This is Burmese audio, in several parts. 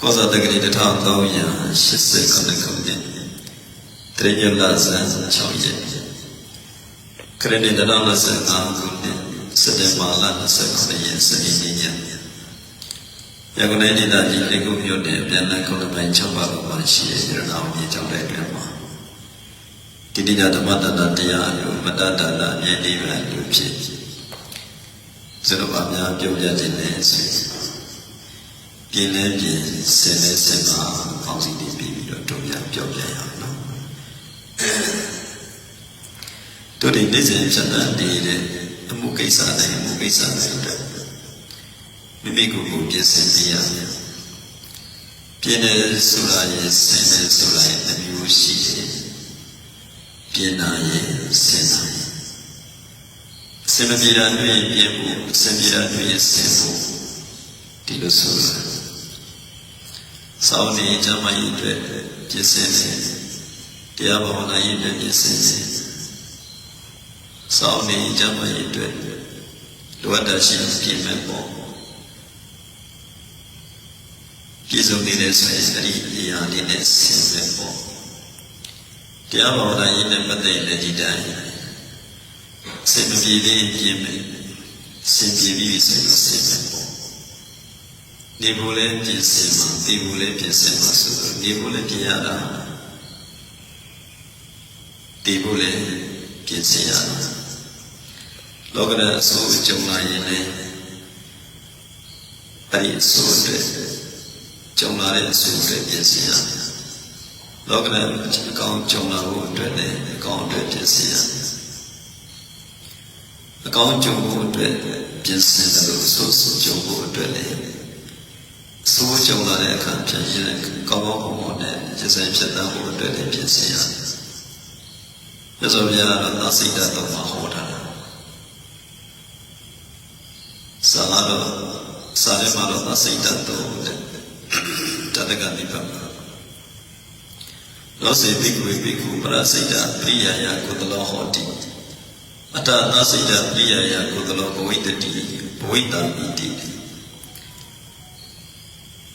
ကောဇာတက္ကရီ1389ခုနှစ်တရညလဇန်6ရက်ခရစ်နှစ်2025ခုနှစ်စက်တင်ဘာလ29ရက်စနေနေ့ညရန်ကုန်တိုင်းဒေသကြီးလေကုမြို့နယ်ပြန်လည်ခုနှစ်ပိုင်း6ပါးမှာရှိတဲ့ရတနာမြေကျောင်းတဲ့အတွင်းမှာတိတိကျဓမ္မတတတရားအလိုမတတတအမြဲတည်းပဲလို့ဖြစ်စရပါများပြောပြခြင်းနဲ့ ဆိုပြင်းလဲပြင်းဆင်းလဲဆင်းပါကောင်းစီတည်ပြီးပြီးတော့တို့များပြောပြရအောင်နော်တို့ဒီနေ့စဉ်ဖြတ်တန်းနေတဲ့အမှုကိစ္စတိုင်းအမှုကိစ္စတိုင်းအတွက်မိမိကိုယ်ကိုပြင်ဆင်ပြရမယ်ပြင်းတယ်ဆိုတာရဲ့ဆင်းတယ်ဆိုတာရဲ့အမျိုးရှိတယ်ပြင်းတာရဲ့ဆင်းတာရဲ့အစင်မပြေတာတွေ့ရင်ပြင်းဖို့အစင်ပြေတာတွေ့ရင်ဆင်းဖို့ဒီလိုဆိုတာ စောင်းနေကြမ်းရေးအတွက်ပြင်ဆင်တယ်တရားဘာဝနာရေးအတွက်ပြင်ဆင်တယ်စောင်းနေကြမ်းရေးအတွက်လိုအပ်တာရှိရင်ပြင်မဲ့ပေါ့ပြည့်စုံနေတဲ့ဆိုရင်အဲ့ဒီအရာလေးနဲ့ဆင်းမဲ့ပေါ့တရားဘာဝနာရေးနဲ့ပတ်သက်တဲ့ဒီတိုင်းစင်မပြေသေးပြင်မဲ့စင်ပြေပြီးဆိုရင်ဆင်းမဲ့ပေါ့ နေဖို့လဲပြင်ဆင်မှာပြီးဖို့လဲပြင်ဆင်မှာဆိုတော့နေဖို့လဲပြင်ရတာတည်ဖို့လဲပြင်ဆင်ရတာလောကရအစိုးအကြုံလာရင်လည်းအဲ့ဒီအစိုးအတွက်ကြုံလာတဲ့အစိုးအတွက်ပြင်ဆင်ရတယ်လောကရအကောင်းကြုံလာဖို့အတွက်လည်းအကောင်းအတွက်ပြင်ဆင်ရတယ်အကောင်းကြုံဖို့အတွက်ပြင်ဆင်တယ်လို့အစိုးကြုံဖို့အတွက်လည်း စိုးကြုံလာတဲ့အခါပြန်ရင်ကောင်းကောင်းမွန်မွန်နဲ့ရစံဖြတ်တန်းဖို့အတွက်လည်းပြင်ဆင်ရတယ်။မြတ်စွာဘုရားကတော့သာစိတ်ဓာတ်တော်မှာဟောထားတာ။စာလာတော့စာရဲမှာတော့သာစိတ်ဓာတ်တော်တဲ့တတကနိဗ္ဗာန်လောစေပိကွေပိကုပရစိတ်ဓာပရိယာယကုသလောဟောတိအတ္တသာစိတ်ဓာပရိယာယကုသလောဘဝိတ္တိဘဝိတ္တမိတိ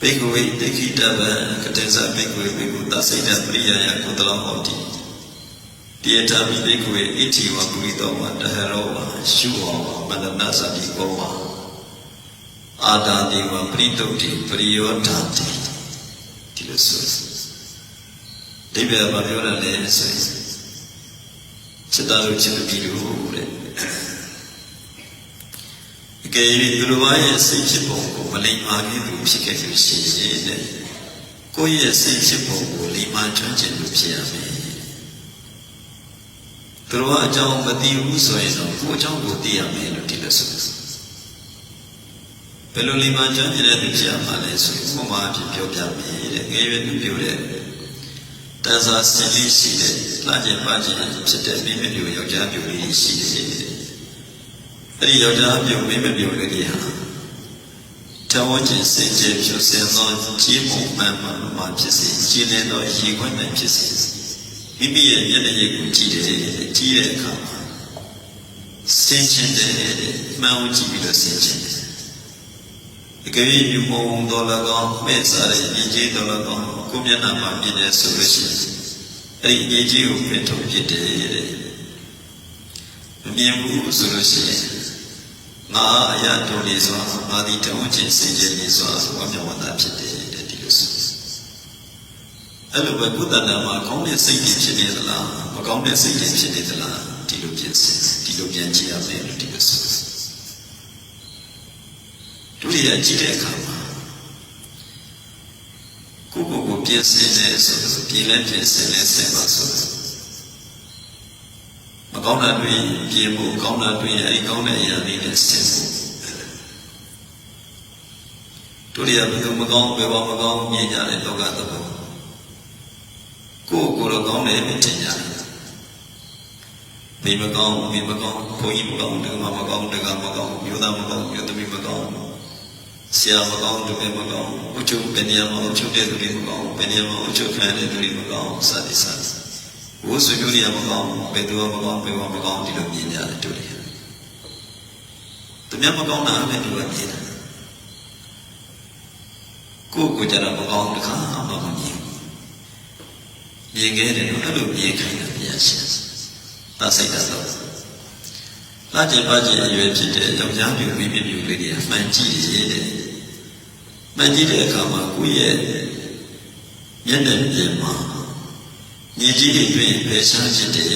ဘေကဝေဒိဋ္ဌိတဗံကတေဇဘေကဝေဘေကုသစိတ်တပရိယာယကုသလောဟောတိတေထာမိဘေကဝေဣတိဝပုရိသောဝတဟရောဝရှုဝမန္တနာသတိကောဝအာတာတိဝပရိတုတ်တိပရိယောဓာတိဒီလိုဆိုဒီပြဘာပြောရလဲဆိုရင်စိတ္တလို့ချစ်ပြီးလို့တဲ့အ ကယ်၍သူတို့ရဲ့စိတ်ဖြစ်ပုံကိုမလိမ္မာခဲ့သူဖြစ်ခဲ့လို့ရှိရင်တဲ့ကိုယ့်ရဲ့စိတ်ဖြစ်ပုံကိုလိမ္မာကျွမ်းကျင်လို့ဖြစ်ရမယ်သူတို့အကြောင်းမသိဘူးဆိုရင်တော့ကိုယ့်အကြောင်းကိုသိရမယ်လို့ဒီလိုဆိုဘယ်လိုလိမ္မာကျွမ်းကျင်တဲ့သူဖြစ်ရမှာလဲဆိုရင်ဥပမာအဖြစ်ပြောပြမယ်တဲ့ငယ်ရွယ်သူပြောတဲ့တန်စာစင်လေးရှိတဲ့လှကျင်ပါကျင်ဖြစ်တဲ့မိမိတို့ယောက်ျားမျိုးလေးရှိတယ် အဲ့ဒီယောက်ျားပြုတ်မိမပြုတ်လေးဟာတဝန်းကျင်စင်ကြယ်ဖြူစင်သောကြီးမုံမှန်မှန်မှဖြစ်စေကြီးလင်းသောရေခွက်နိုင်ဖြစ်စေမိမိရဲ့မျက်နှာရည်ကိုကြည့်တယ်ကြည့်တဲ့အခါမှာစင်ချင်တယ်မှန်အောင်ကြည့်ပြီးတော့စင်ချင်တယ်အကယ်၍မြမုံတော်၎င်းမဲ့စားတဲ့ညီကြီးတော်၎င်းကိုမျက်နှာမှာမြင်တယ်ဆိုလို့ရှိရင်အဲ့ဒီညီကြီးကိုပြထုတ်ဖြစ်တယ်တဲ့ မမြင်ဘူးဆိုလို့ရှိရင်ငါအရာတော်လေးစွာငါဒီတဝန်းချင်းစင်ကြယ်လေးစွာဝါမျက်ဝါဒဖြစ်တယ်တဲ့ဒီလိုဆိုအဲ့လိုပဲကုသနာမှာကောင်းတဲ့စိတ်တွေဖြစ်နေသလားမကောင်းတဲ့စိတ်တွေဖြစ်နေသလားဒီလိုပြင်စင်ဒီလိုပြန်ကြည့်ရမယ်လို့ဒီလိုဆိုဒုတိယကြည့်တဲ့အခါမှာကိုကိုကိုပြင်စင်တယ်ဆိုတော့ပြင်လဲပြင်စင်လဲဆင်ပါဆိုတော့မ ကောင်းတာတွေပြင်ဖို့ကောင်းတာတွေအဲဒီကောင်းတဲ့အရာတွေနဲ့ဆင်ဖို့တို့ရဘယ်လိုမကောင်းဘယ်ဘာမကောင်းမြင်ကြတဲ့လောကသဘောကိုယ်ကိုယ်တော့ကောင်းတယ်မထင်ကြဘူးမိမကောင်းမိမကောင်းဘုန်းကြီးမကောင်းဒကမမကောင်းဒကမကောင်းမျိုးသားမကောင်းမျိုးသမီးမကောင်းဆရာမကောင်းတပည့်မကောင်းအချုပ်ပင်ရမအချုပ်တဲ့သူတွေမကောင်းပင်ရမအချုပ်ခံတဲ့သူတွေမကောင်းစသည်စသည် ဘိုးဆွေမျိုးတွေကမကောင်းဘယ်သူမှမကောင်းဘယ်မှမကောင်းဒီလိုမြင်ကြတယ်တို့တွေသူများမကောင်းတာလည်းသူကမြင်တယ်ကိုယ့်ကိုယ်ကြတော့မကောင်းတခါမှမမြင်ဘူးမြင်ခဲ့တယ်တော့အဲ့လိုမြင်ခိုင်းတာဘုရားရှင်သစိတ်တော်လာကျင်ပါကျင်အရွယ်ဖြစ်တဲ့ယောက်ျားမျိုးမိမိမျိုးလေးတွေကမှန်ကြည့်ရတဲ့မှန်ကြည့်တဲ့အခါမှာကိုယ့်ရဲ့မျက်နှာပြင်မှာ ညီကြီးတွေတွေ့ရင်ပဲရှားဖြစ်တယ်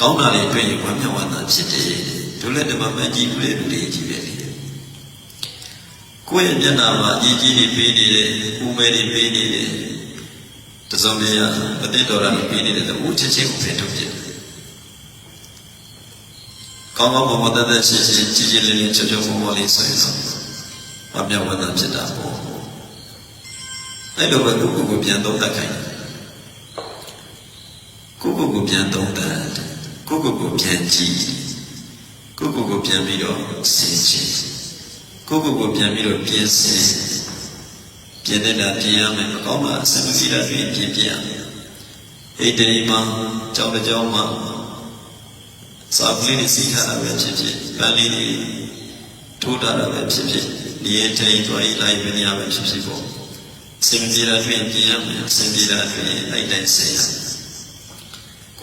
ကောင်းတာတွေတွေ့ရင်ဝမ်းမြောက်ဝမ်းသာဖြစ်တယ်ဒုလက်ဓမ္မမှန်ကြည့်ပြတဲ့လူတွေကြီးပဲလေကိုယ့်ရဲ့မျက်နှာမှာညီကြီးတွေပေးနေတယ်ဦးမဲတွေပေးနေတယ်တစုံတရာမသိတော်တာတွေပေးနေတယ်သူချက်ချင်းကိုဖယ်ထုတ်ပြတယ်ကောင်းကောင်းမွန်မွန်တသက်ရှင်းရှင်းကြည်ကြည်လင်းလင်းချောချောမောမောလေးဆိုရင်တော့ဝမ်းမြောက်ဝမ်းသာဖြစ်တာပေါ့အဲ့လိုပဲကိုယ့်ကိုယ်ကိုပြန်သုံးသပ်ခိုင်းတယ် ကိုယ့်ကိုယ်ကိုပြန်သုံးသပ်ကိုယ့်ကိုယ်ကိုပြန်ကြည့်ကိုယ့်ကိုယ်ကိုပြန်ပြီးတော့ဆင်ခြင်ကိုယ့်ကိုယ်ကိုပြန်ပြီးတော့ပြင်ဆင်ပြင်တဲ့တာပြင်ရမယ်မကောင်းတာအစမစီတာတွေပြင်ပြရမယ်ဣတရီမှာကြောင်းတစ်ကြောင်းမှာစာပလေးတွေစီထားတာပဲဖြစ်ဖြစ်ပန်းလေးတွေထိုးထားတာပဲဖြစ်ဖြစ်ဒီရဲ့တိန်သွားရေးလိုက်မနေရပဲဖြစ်ဖြစ်ပေါ့စင်ပြေတာတွေ့ပြင်ရမယ်စင်ပြေတာတွေ့အဲ့တိုင်းဆင်ရ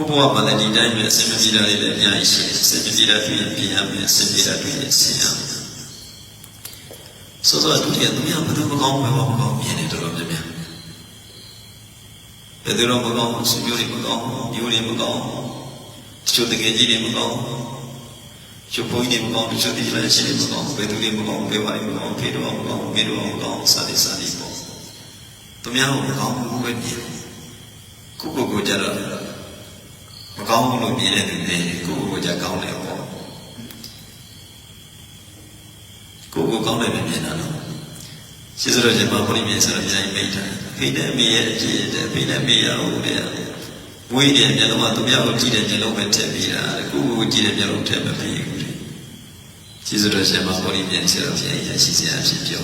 ကိုဘဝမှာလည်းဒီတိုင်းပဲစင်ပြေတာလေးလည်းအများကြီးရှိတယ်စင်ပြေတာတွေ့ပြင်ရမယ်စင်ပြေတာတွေ့ဆင်ရမယ်စောစောတူတည်းသူများဘယ်လိုမကောင်းဘယ်မှာမကောင်းမြင်နေတော်တော်များများဘယ်သူတော့မကောင်းဆွေမျိုးတွေမကောင်းမျိုးတွေမကောင်းတချို့တကယ်ကြီးတွေမကောင်းချို့ဘုန်းကြီးတွေမကောင်းတချို့ဒီလိုရှိတွေမကောင်းဘယ်သူတွေမကောင်းဘယ်ပါတွေမကောင်းဖေတော့မကောင်းမေတော့မကောင်းစသည်စသည်ပေါ့သူများကိုမကောင်းဘူးပဲမြင်ကိုကိုကိုကြတော့မ ကောင်းဘူးလို့မြင်တဲ့သူတွေကိုကိုကိုကြကောင်းတယ်ပေါ့ကိုကိုကောင်းတယ်ပဲမြင်တာနော်ရှိစရခြင်းမှာဘုရားမြင်စရမြင်မိတ်တယ်ဖိတဲ့မိရဲ့အဖြစ်တဲ့ဖိတဲ့မိရဟုတ်တယ်ဝိတဲ့မျက်လုံးကသူများကိုကြည့်တဲ့မျက်လုံးပဲထည့်ပြီးတာကိုကိုကိုကြည့်တဲ့မျက်လုံးထည့်မပြီးဘူးလေရှိစရခြင်းမှာဘုရားမြင်စရမြင်ရရှိစရာဖြစ်ပြော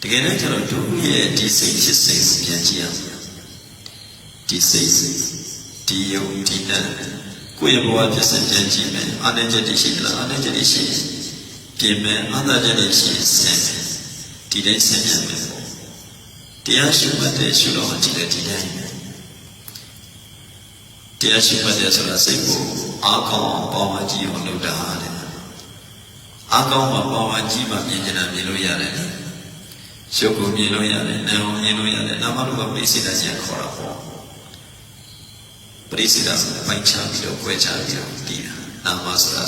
တကယ်တော့ကျတော့ဒုရဲ့ဒီစိတ်ဖြစ်စိတ်ကိုပြန်ကြည့်ရအောင်ဒီစိတ် ဒီယုံဒီနံကိုယ့်ရဲ့ဘဝဖြစ်စဉ်ပြန်ကြည့်မယ်အာဏာချက်တွေရှိသလားအာဏာချက်တွေရှိရင်ပြင်မယ်အာဏာချက်တွေရှိရင်ဆင်မယ်ဒီတိုင်းဆင်ပြန်မယ်ပေါ့တရားရှိမှတ်တဲ့ရှုတော့ကြည့်တဲ့ဒီတိုင်းပဲတရားရှိမှတ်တဲ့ဆိုတာစိတ်ကိုအားကောင်းအောင်ပေါင်းဝကြည့်အောင်လုပ်တာတဲ့အားကောင်းမှပေါင်းဝကြည့်မှမြင်ကြတာမြင်လို့ရတယ်ရုပ်ကိုမြင်လို့ရတယ်နာမ်ကိုမြင်လို့ရတယ်နာမရူပပရိစ္ဆေဒခြင်းခေါ်တာပေါ့ ပရိစ္ဆေဒဆိုတာပိုင်ချပြီးတော့꿰ချပြီးတော့တည်တာနာမဆိုတာ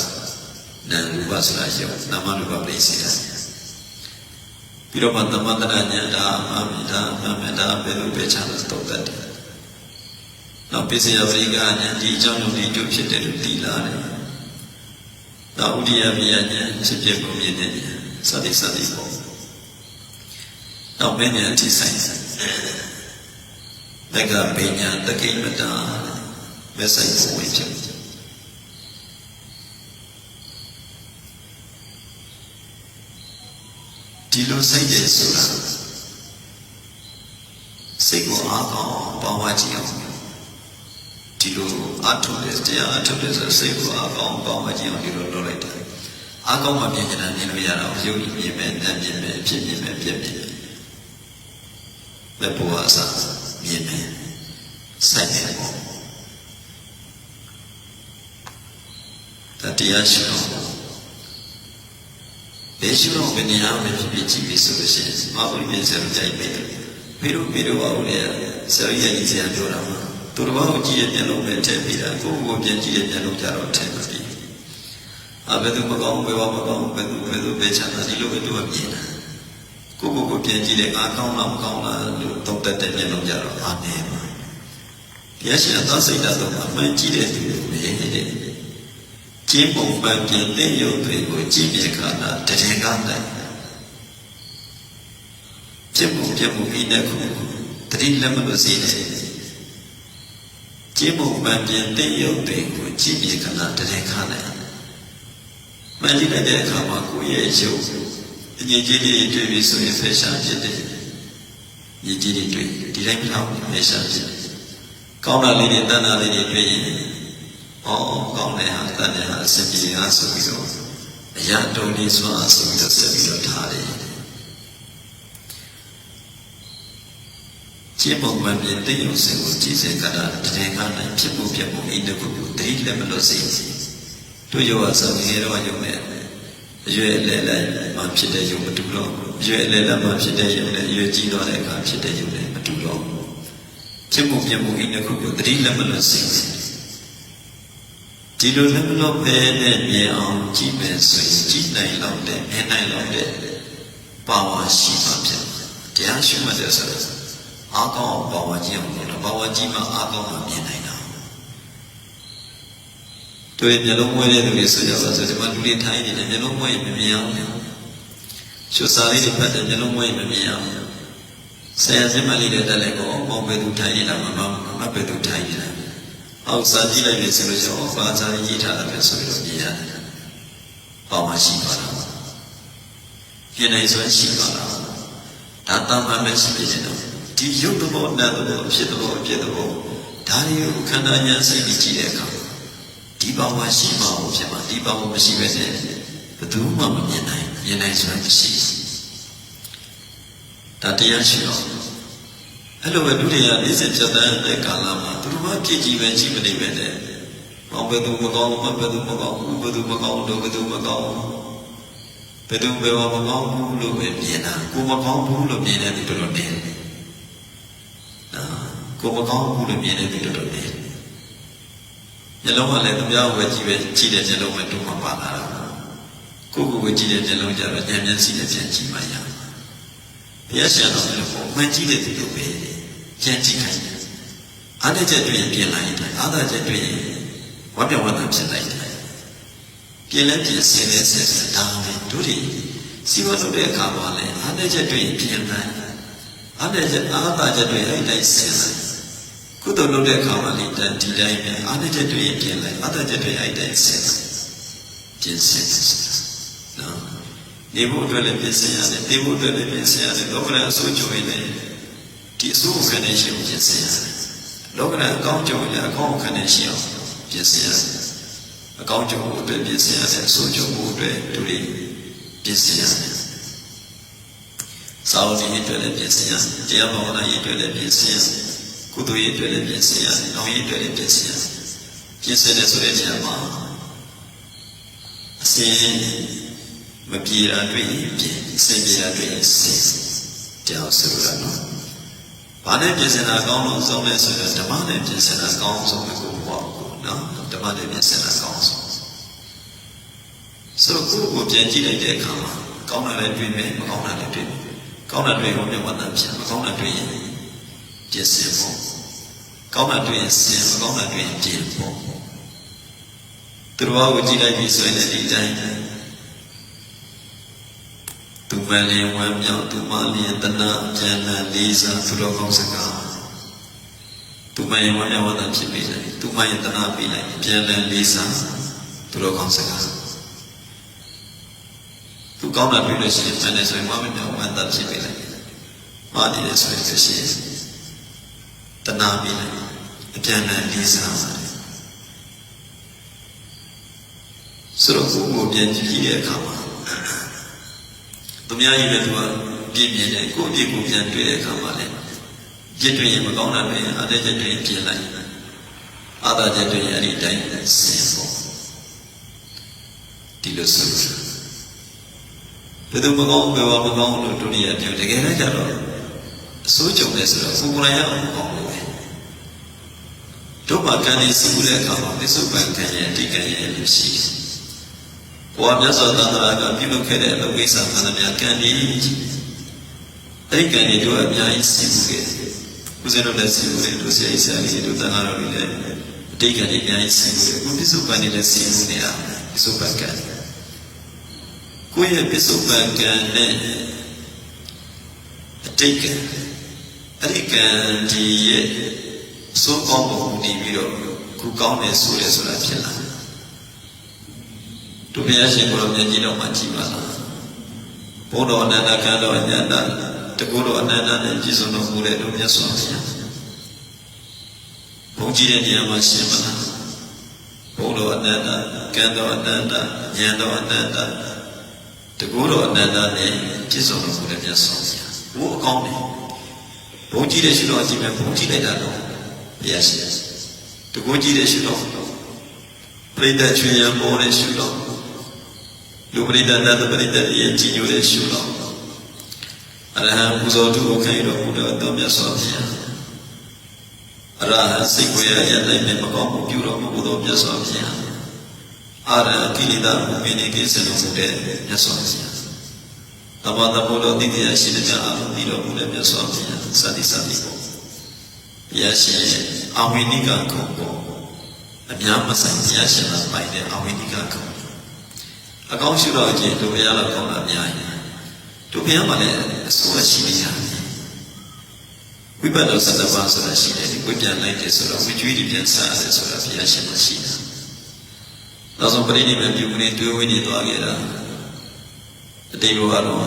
နာမ်ရူပဆိုတာရုပ်နာမရူပပရိစ္ဆေဒပြီးတော့မှသမန္တရညာဒါအမှန်ဒါအမှန်ဒါဘယ်လိုပဲချလို့တုတ်တတ်တယ်နောက်ပိစယပရိကညာဒီအကြောင်းလုံးဒီကျုပ်ဖြစ်တယ်လို့တည်လာတယ်နောက်ဥဒိယမြညာဖြစ်ဖြစ်ကိုမြင်နေတယ်စသည်စသည်ပေါ့နောက်မင်းညာအထိဆိုင်လက်ကပညာတကိမတာ မဆိုင်ဖို့ဝင်ဖြစ်ဒီလိုစိတ်တယ်ဆိုတာစိတ်ကိုအားကောင်းပေါင်းဝကြည့်အောင်ဒီလိုအထုတယ်တရားအထုတယ်ဆိုစိတ်ကိုအားကောင်းပေါင်းဝကြည့်အောင်ဒီလိုလုပ်လိုက်တယ်အားကောင်းမှပြင်ကြတာမြင်လို့ရတော့ရုပ်ကြီးမြင်မယ်နာမ်မြင်မယ်ဖြစ်မြင်မယ်ပြက်မြင်မယ်လက်ပေါ်အစားမြင်မယ်စိုက် တယ်ပေါ့တရားရှိတော့ဘယ်ရှိတော့ဘယ်နေရာမှာဖြစ်ဖြစ်ကြည့်ပြီးဆိုလို့ရှိရင်မဟုတ်ရင်ဆရာတို့ကြိုက်မယ်ဖေတို့ဖေတို့ပါဦးလေဆရာကြီးကြီးဆရာပြောတာမှာသူတော်ဘာကိုကြည့်ရပြန်လို့ပဲထည့်ပြီးတာကိုယ့်ကိုယ်ပြန်ကြည့်ရပြန်လို့ကြတော့ထည့်မပြီးအဘယ်သူမကောင်းဘယ်ဘာမကောင်းဘယ်သူဘယ်သူပဲချမ်းသာဒီလိုပဲသူကမြင်တာကိုယ့်ကိုယ်ကိုပြန်ကြည့်တဲ့ငါကောင်းလားမကောင်းလားလို့သုံးတတ်တဲ့မျက်လုံးကြတော့အားနေပါဘုရားရှင်သာစိတ်ဓာတ်တော့အမှန်ကြည့်တဲ့သူတွေပဲတဲ့ ကျင်းပုံပန်ပြင်တဲ့ရုပ်တွေကိုကြည့်မြင်ခါတာတည်ကားနိုင်ပြစ်မှုပြစ်မှုဤတဲ့ခုတတိလက်မလို့စီနေကျင်းပုံပန်ပြင်တဲ့ရုပ်တွေကိုကြည့်မြင်ခါတာတည်ကားနိုင်မှန်ကြည့်လိုက်တဲ့အခါမှာကိုယ့်ရဲ့ရုပ်အငြိကြီးလေးတွေ့ပြီးဆိုရင်ဖယ်ရှားဖြစ်တယ်။ညီကြီးတွေတွေ့ဒီတိုင်းမဟုတ်ဖယ်ရှားဖြစ်တယ်။ကောင်းတာလေးတွေတဏှာလေးတွေတွေ့ရင် အော်ကောင်းတယ်ဟာတန်တယ်ဟာအစဉ်ပြေဟာဆိုပြီးတော့အရာတုံနေစွာဆိုပြီးတော့ဆက်ပြီးတော့ထားတယ်ကျေပုံမှန်ပြင်တည်ယုံစင်ကိုကြည်စေကတာတည်ခါနိုင်ဖြစ်မှုပြမှုအိတ်တခုကိုတတိလက်မလို့စေတို့ယောဟာဆိုရင်တော့ယုံနဲ့အရွယ်အလယ်လိုက်မှဖြစ်တဲ့ယုံမတူတော့အရွယ်အလယ်လိုက်မှဖြစ်တဲ့ယုံနဲ့အရွယ်ကြီးတော့တဲ့အခါဖြစ်တဲ့ယုံနဲ့မတူတော့ဖြစ်မှုပြမှုအိတ်တခုကိုတတိလက်မလို့စေ ဒီလိုလက်မလို့ပဲနဲ့မြင်အောင်ကြည့်မယ်ဆိုရင်ကြည့်နိုင်တော့တဲ့မြင်နိုင်တော့တဲ့ပါဝါရှိမှဖြစ်တရားရှိမှတဲ့ဆိုတော့အာကောင်းပါဝါကြီးအောင်လို့ပါဝါကြီးမှအာကောင်းမှမြင်နိုင်တာတို့ရဲ့မျက်လုံးမွေးတဲ့သူတွေဆိုကြပါစို့ဒီမှာလူတွေထိုင်နေတယ်မျက်လုံးမွေးမမြင်အောင်ရှုစားလေးတွေဖတ်တယ်မျက်လုံးမွေးမမြင်အောင်ဆရာစင်မလေးတွေတက်လိုက်တော့မောင်ပဲသူထိုင်နေတာမမမပဲသူထိုင်နေတာ အောက်စားကြည့်လိုက်ပြီဆိုလို့ရှိရင်ဘာသာရေးထားတာပဲဆိုပြီးတော့မြင်ရတယ်ပါဝါရှိပါလားပြင်းနိုင်စွမ်းရှိပါလားဒါတမ်းမှပဲရှိနေတယ်တော့ဒီရုပ်တဘောနတ်တဘောဖြစ်တဘောဖြစ်တဘောဒါတွေကိုခန္ဓာညာစိတ်ကြီးကြည့်တဲ့အခါဒီဘာဝရှိမှမဖြစ်မှာဒီဘာဝမရှိပဲနဲ့ဘယ်သူမှမမြင်နိုင်မြင်နိုင်စွမ်းမရှိဒါတရားရှိအောင် အဲ့လိုပဲဒုတိယနေ့စဉ်ပြတ်တဲ့ကာလမှာသူတို့ကပြည့်ကြည်ပဲကြည့်မနေပဲနဲ့ဘောဘယ်သူမကောင်းဘယ်သူမကောင်းဘယ်သူမကောင်းတော့ဘယ်သူမကောင်းဘယ်သူဘယ်မကောင်းဘူးလို့ပဲမြင်တာကိုမကောင်းဘူးလို့မြင်တဲ့သူတို့နေတယ်ကိုမကောင်းဘူးလို့မြင်တဲ့သူတို့နေတယ်မျက်လုံးကလည်းသူများဝယ်ကြည့်ပဲကြည့်တဲ့မျက်လုံးပဲတူမှပါလာတာကိုကိုကိုကြည့်တဲ့မျက်လုံးကြတော့ဉာဏ်မျက်စိနဲ့ပြန်ကြည့်မှရဘုရားရှင်တော်လည်းပေါ့မှန်ကြည့်တဲ့သူတို့ပဲ ဉာဏ်ကြည့်ခိုင်းတယ်အားတဲ့ချက်တွေ့ရင်ပြင်လိုက်တယ်အားတဲ့ချက်တွေ့ရင်ဝတ်ပြဝတ်တာဖြစ်လိုက်တယ်ပြင်လဲပြင်ဆင်လဲဆင်ဒါပဲတို့တွေစီဝတ်လုပ်တဲ့အခါမှာလည်းအားတဲ့ချက်တွေ့ရင်ပြင်လိုက်အားတဲ့ချက်အားသာချက်တွေ့အဲ့တိုင်းဆင်လိုက်ကုသိုလ်လုပ်တဲ့အခါမှာလေတန်ဒီတိုင်းပဲအားတဲ့ချက်တွေ့ရင်ပြင်လိုက်အားတဲ့ချက်တွေ့အဲ့တိုင်းဆင်လိုက်ပြင်ဆင်နော်နေဖို့အတွက်လည်းပြင်ဆင်ရတယ်နေဖို့အတွက်လည်းပြင်ဆင်ရတယ်လောကရန်အဆိုးကြုံရင်လည်း ဒီအဆိုးခံနေရှိအောင်ပြင်ဆင်ရတယ်လောကရန်အကောင်းကြုံရင်အကောင်းခံနေရှိအောင်ပြင်ဆင်ရတယ်အကောင်းကြုံဖို့အတွက်ပြင်ဆင်ရတယ်အဆိုးကြုံဖို့အတွက်သူတွေပြင်ဆင်ရတယ်စာအုပ်ရေးအတွက်လည်းပြင်ဆင်ရတယ်တရားဘာဝနာရေးအတွက်လည်းပြင်ဆင်ရတယ်ကုသိုလ်ရေးအတွက်လည်းပြင်ဆင်ရတယ်နောင်ရေးအတွက်လည်းပြင်ဆင်ရတယ်ပြင်ဆင်တယ်ဆိုတဲ့နေရာမှာအစဉ်မပြေတာတွေ့ရင်ပြင်စင်ပြေတာတွေ့ရင်စင်ကြောက်ဆိုရတော့ ဘာနဲ့ပြင်ဆင်တာကောင်းလို့ဆုံးလဲဆိုတော့ဓမ္မနဲ့ပြင်ဆင်တာကောင်းဆုံးပဲကိုပေါ့နော်ဓမ္မနဲ့ပြင်ဆင်တာကောင်းဆုံးဆိုတော့ကိုယ့်ကိုပြန်ကြည့်လိုက်တဲ့အခါမှာကောင်းတာလည်းတွေ့မယ်မကောင်းတာလည်းတွေ့မယ်ကောင်းတာတွေ့ရင်မြတ်ဝတ္တဖြစ်မကောင်းတာတွေ့ရင်ပြင်ဆင်ဖို့ကောင်းတာတွေ့ရင်စင်မကောင်းတာတွေ့ရင်ပြင်ဖို့သူတော်ကိုကြည့်လိုက်ပြီဆိုရင်ဒီတိုင်း သူမလင်ဝမ်းမြောက်သူမလင်တနာပြန်လာလေးစားသူတော်ကောင်းစကားသူမယဝမ်းမြောက်ဝမ်းသာဖြစ်ပြီသူမယတနာပြီးလိုက်ပြန်လာလေးစားသူတော်ကောင်းစကားသူကောင်းတာတွေ့လို့ရှိရင်မှန်တယ်ဆိုရင်မမမြောက်ဝမ်းသာဖြစ်ပြီလိုက်မာနေတယ်ဆိုရင်ဖြစ်ရှိတနာပြီးလိုက်အပြန်လာလေးစားပါတယ်ဆိုတော့ကိုယ်ကိုပြန်ကြည့်တဲ့အခါမှာ သူများကြီးပဲသူကပြည့်မြင်တယ်ကိုယ့်အပြစ်ကိုပြန်တွေ့တဲ့အခါမှာလည်းပြစ်တွေ့ရင်မကောင်းတာပဲအတဲ့ချက်တွေ့ရင်ပြင်လိုက်အာသာချက်တွေ့ရင်အဲ့ဒီတိုင်းဆင်ဖို့ဒီလိုဆိုဘယ်သူမကောင်းဘယ်ဘာမကောင်းလို့ဒုတိယပြောတကယ်လည်းကြတော့အစိုးကြုံလဲဆိုတော့ကိုယ်ကိုယ်ရအောင်မကောင်းလို့ပဲတို့မှာကံနေစီးမှုတဲ့အခါမှာပစ္စုပန်ကံရဲ့အတိတ်ကံရဲ့လို့ရှိတယ် ဘုရားမြတ်စွာဘုရားကပြုလုပ်ခဲ့တဲ့အလုပ်ကိစ္စမှန်သမျှကံဒီအဲ့ဒီကံဒီတို့အများကြီးစီးမှုခဲ့ဦးဇင်းတို့လည်းစီးမှုတယ်တို့ဆရာကြီးဆရာကြီးတို့တန်ခါတော်တွေလည်းအတိတ်ကံဒီအများကြီးစီးမှုတယ်ကိုပစ္စုပန်နေလည်းစီးမှုနေတာပစ္စုပန်ကံကိုယ့်ရဲ့ပစ္စုပန်ကံနဲ့အတိတ်ကံအဲ့ဒီကံဒီရဲ့စိုးကောင်းပုံတည်ပြီးတော့ခုကောင်းတယ်ဆိုရဆိုတာဖြစ်လာတယ် တို့ဘုရားရှင်ကိုယ်တော်မြတ်ကြီးတော်မှာကြည်ပါလားဘုန်းတော်အနန္တကံတော်အညတတကူတော်အနန္တနဲ့ပြည့်စုံတော်မူတဲ့တို့မြတ်စွာဘုရားဘုန်းကြီးတဲ့နေရာမှာရှင်ပါလားဘုန်းတော်အနန္တကံတော်အနန္တဉာဏ်တော်အနန္တတကူတော်အနန္တနဲ့ပြည့်စုံတော်မူတဲ့မြတ်စွာဘုရားဘုအကောင်းတယ်ဘုံကြည့်တဲ့ရှုတော့ကြည့်မယ်ဘုံကြည့်လိုက်တာတော့ဘုရားရှင်တကူကြည့်တဲ့ရှုတော့ပရိသတ်ချွေရံပေါ်တဲ့ရှုတော့ လူပရိသတ်နတ်ပရိသတ်ရဲ့ကြည်ညိုတဲ့ရှုတော့အရဟံပူဇော်သူကိုခံရတော့ဘုရားတော်မြတ်စွာဘုရားအရဟံစိတ်ကိုရရနိုင်မယ်မကောင်းမှုပြုတော်မူသောမြတ်စွာဘုရားအာရဟံကိလေသာမင်းနေကိစ္စလုံးမူတဲ့မြတ်စွာဘုရားတမန်တော်ဘုရားတိတိယရှိတဲ့များအားပြီးတော်မူတဲ့မြတ်စွာဘုရားစသည်စသည်ပေါ့ဘုရားရှင်ရဲ့အဝိနိကကုံပေါ့အများမဆိုင်ဘုရားရှင်ကပိုင်တဲ့အဝိနိကကုံ အကောင်းရှိတော့ခြင်းတို့ဘုရားလောက်ကောင်းတာအများကြီးတို့ဘုရားမှလည်းအစိုးရရှိနေရတယ်ဝိပဿနာစတဲ့ပါဆိုတာရှိတယ်ဒီဝိပြန်လိုက်တယ်ဆိုတော့ဝိကျွေးတွေပြန်စားရတယ်ဆိုတာဘုရားရှင်မရှိတာနောက်ဆုံးပရိနိဗ္ဗာန်ပြုနေတွေ့ဝိနေသွားခဲ့တာအတိတ်ဘဝတော့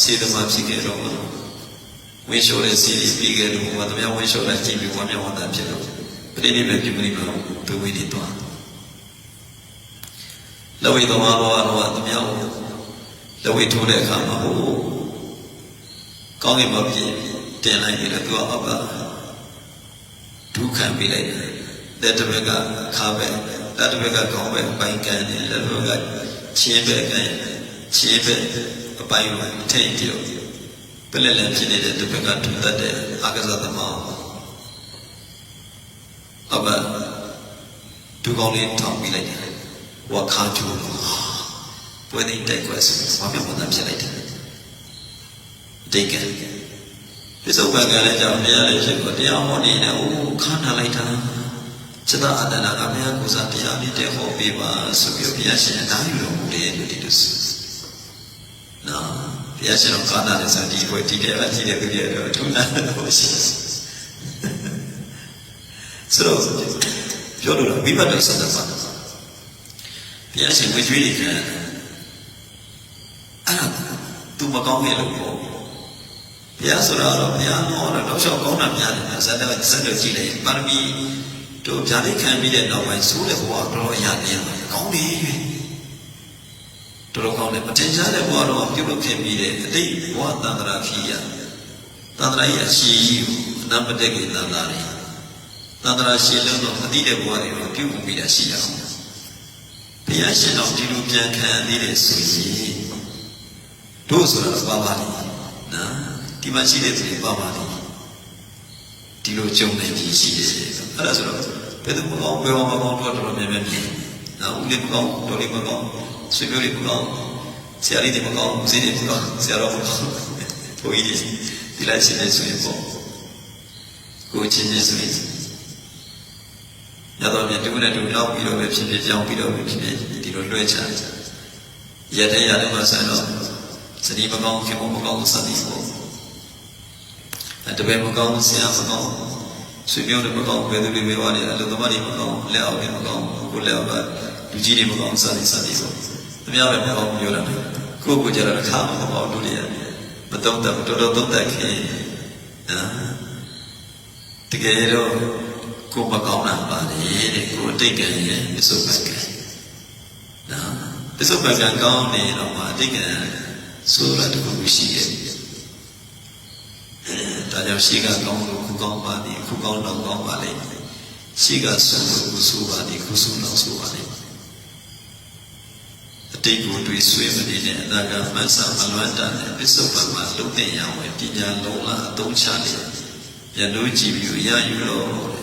စေတမဖြစ်ခဲ့တော့ဝိရှောတဲ့စီရီပြီးခဲ့လို့ဘာတရားဝိရှောတဲ့ကြည့်ပြီးဝမ်းမြောက်ဝမ်းသာဖြစ်တော့ပရိနိဗ္ဗာန်ပြုနေမှာတွေ့ဝိနေသွား လဝိသမာဘဝတော့တရားလဝိထိုးတဲ့အခါမှာဟိုကောင်းကင်ဘုရားတင်လိုက်ပြီးတော့သူကအပဒုက္ခံပြီးလိုက်တယ်တဲ့တဘက်ကခါပဲတဲ့တဘက်ကကောင်းပဲပိုင်ကန်တယ်တဲ့တဘက်ကချင်းပဲကန်ချင်းပဲအပိုင်ကိုထိတ်ပြီးတော့ပြလက်လက်ဖြစ်နေတဲ့တဘက်ကထူတတ်တဲ့အကစားသမားအပဒုကောင်းလေးထောင်ပြီးလိုက်တယ် ဝါခါကျိုးပွဲသိတိုက်ခွဲဆိုဘာမှမသာဖြစ်လိုက်တယ်ဒိတ်ကံပြစ္ဆုတ်ပံကလည်းကြောင့်တရားလည်းဖြစ်ကိုတရားဟောနေတယ်အိုးခါနာလိုက်တာစိတ္တအတ္တနာကဘုရားကိုယ်စားတရားလေးတဲ့ဟောပေးပါဆိုပြီးဘုရားရှင်အနားယူတော်မူတယ်လို့ဒီလိုဆိုနော်ဘုရားရှင်တော်ကာနာတဲ့ဇာတိဘွယ်ဒီတဲ့အကြည့်တဲ့သူတွေတော့ထုံးတာတော့ရှိဆိုတော့ပြောလို့ဝိပဿနာစတဲ့ပါ ဘုရားရှင်ဝိကျွေးနေတယ်အဲ့ဒါသူမကောင်းရဲ့လို့ပေါ့ဘုရားဆိုတာတော့ဘုရားတော်တော့တော့လျှောက်ကောင်းတာများတယ်ဇာတ်ဇာတ်ကြည့်လိုက်ပါရမီတို့ဗျာဒိတ်ခံပြီးတဲ့နောက်ပိုင်းဆိုးတဲ့ဘဝတော့အရာနေကောင်းတယ်တော်တော်ကောင်းတယ်မတင်ရှားတဲ့ဘဝတော့ပြုလုပ်ခဲ့ပြီးတဲ့အတိတ်ဘဝတန္တရာခီးရတန္တရာရဲ့အရှိကြီးကိုအနမတက်ကတန္တရာတွေတန္တရာရှင်းလုံးတော့အတိတဲ့ဘဝတွေကိုပြုမှုပြီးတာရှိရအောင် ဘုရားရှင်တော်ဒီလိုပြန်ခံသေးတယ်ဆိုရင်တို့ဆိုတာပါပါလိနော်ဒီမှာရှိတဲ့သူတွေပါပါလိဒီလိုကြုံနေကြီးရှိတယ်အဲ့ဒါဆိုတော့ဘယ်သူမကောင်းဘယ်မှာမကောင်းတော့တော်တော်များများမြင်နော်ဦးလေးမကောင်းတော်လေးမကောင်းဆွေမျိုးလေးမကောင်းဆရာလေးတွေမကောင်းဦးစင်းတွေမကောင်းဆရာတော်မကောင်းဘုန်းကြီးတွေဒီလိုက်ရှင်နေဆိုရင်ပေါ့ကိုချင်းချင်းဆိုရင် ရတော့ပြန်တူနဲ့တူလောက်ပြီးတော့ပဲဖြစ်ဖြစ်ကြောင်းပြီးတော့ပဲဖြစ်ဖြစ်ဒီလိုလွှဲချရတဲ့ရတယ်မှာဆိုတော့စတိမကောင်းခင်မကောင်းစသည်ပေါ့တပည့်မကောင်းဆရာမကောင်းဆွေမျိုးတွေမကောင်းဘယ်သူတွေပဲဝါနေအလုပ်သမားတွေမကောင်းလက်အောက်တွေမကောင်းကိုလက်အောက်ကလူကြီးတွေမကောင်းစသည်စသည်ပေါ့သူများပဲမကောင်းပြောတာကိုကိုကြတော့ခါမကောင်းလို့ရတယ်မတုံးတော့တော်တော်သုံးသက်ခင်နော်တကယ်တော့ ကိုမကောင်းတာပါလေတဲ့ကိုအတိတ်ကံရဲ့ပစ္စုပန်ကံနော်ပစ္စုပန်ကံကောင်းနေတော့မှအတိတ်ကံဆိုတာတခုရှိရဲ့ဒါကြောင့်ရှိကကောင်းလို့ခုကောင်းပါသည်ခုကောင်းတော့ကောင်းပါလိမ့်မယ်ရှိကဆူလို့ခုဆူပါသည်ခုဆူတော့ဆူပါလိမ့်မယ်အတိတ်ကိုတွေးဆွေးမနေတဲ့အနာဂတ်မဆာမလွမ်းတတ်တဲ့ပစ္စုပန်မှာလုံတဲ့ရဝယ်ပညာလုံးလားအသုံးချနေရလို့ကြည့်ပြီးရယူလို့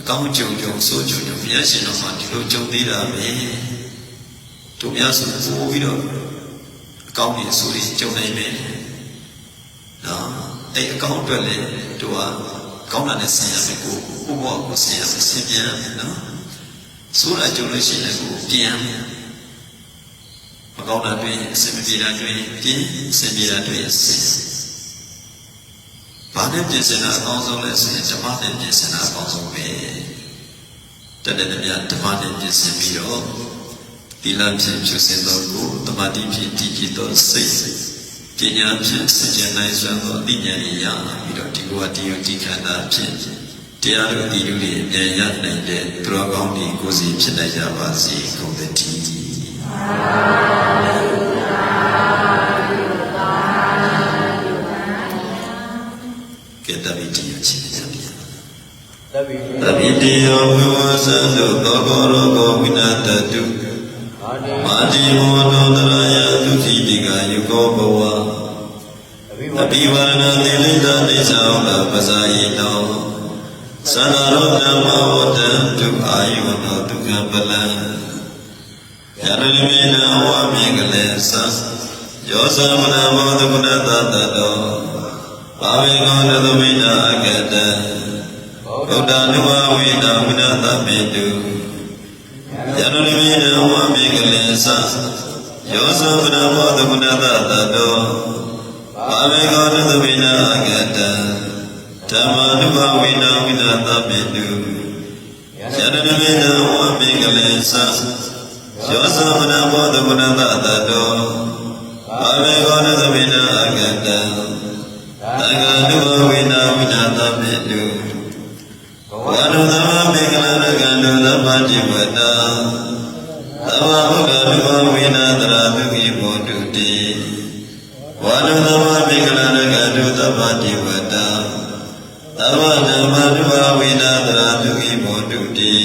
အကောင်းကြုံကြုံဆိုးကြုံကြုံဘုရားရှင်တော်မှာဒီလိုကြုံသေးတာပဲတို့များဆိုပို့ပြီးတော့အကောင်းကြီးဆိုးကြီးကြုံနိုင်မယ်နော်အဲ့အကောင်းအတွက်လည်းတို့ကကောင်းတာနဲ့ဆင်ရမယ်ကိုကိုဘောကိုဆင်ရမယ်ဆင်ပြန်ရမယ်နော်ဆိုးတာကြုံလို့ရှိရင်ကိုပြန်မကောင်းတာတွေ့ရင်အစင်မပြေတာတွေ့ရင်ပြင်းအစင်ပြေတာတွေ့ရင်ဆင် ဘာနဲ့ပြင်ဆင်တာအကောင်းဆုံးလဲဆိုရင်ဓမ္မနဲ့ပြင်ဆင်တာအကောင်းဆုံးပဲတတဲ့တည်းများဓမ္မနဲ့ပြင်ဆင်ပြီးတော့ဒီလမ်းဖြင့်ဖြစ်စဉ်သောကိုတမတိဖြင့်တည်ကြည်သောစိတ်ပညာဖြင့်စကြနိုင်စွမ်းသောအသိဉာဏ်ရရပြီးတော့ဒီဘဝတည်ယူဒီခန္ဓာဖြင့်တရားတို့ဒီလူတွေအမြဲရနိုင်တဲ့သူတော်ကောင်းတွေကိုယ်စီဖြစ်နိုင်ကြပါစေကုန်သတည်း ကဲတပိတိယရှိနေသပြန်တပိတိယဝိဝါစသုသောဘောရောဂောဝိနာတတုမာတိဟောတောတရာယသုတိတိကယုကောဘဝအပိဝရဏသီလိတတိသောကပဇာယိတောသန္တာရောဓမ္မဝတ္တဒုအာယုနောဒုက္ခပလံယရဏမေနဝမင်္ဂလေသယောသမနာမောဒုက္ခနာတတတော ဘာဝေကောတသမိတာအကတံဗုဒ္ဓ ानु ဝဝိတာဝိနာသပိတုယရဏမေနဝါမြေကလေသံယောသမနမောဒကုဏတတတောဘာဝေကောတသမိတာအကတံဓမ္မာနုဘဝိနာဝိနာသပိတုယရဏမေနဝါမြေကလေသံယောသမနမောဒကုဏတတတောဘာဝေကောတသမိတာအကတံ သံဃာနုဘဝိနာဝိနာသပိတုဝါရုသမမေကလရကန္တုသဗ္ဗတိဝတ္တသဗ္ဗဗုဒ္ဓနုဘဝိနာတရာတုခိဘောတုတိဝါရုသမမေကလရကန္တုသဗ္ဗတိဝတ္တသဗ္ဗဓမ္မနုဘဝိနာတရာတုခိဘောတုတိ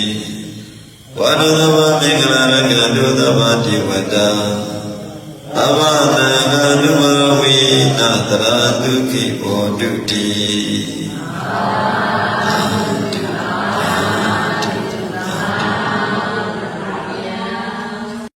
ဝါရုသမမေကလရကန္တုသဗ္ဗတိဝတ္တသဗ္ဗသံဃာနုဘဝိနာတရာတုခိဘောတုတိ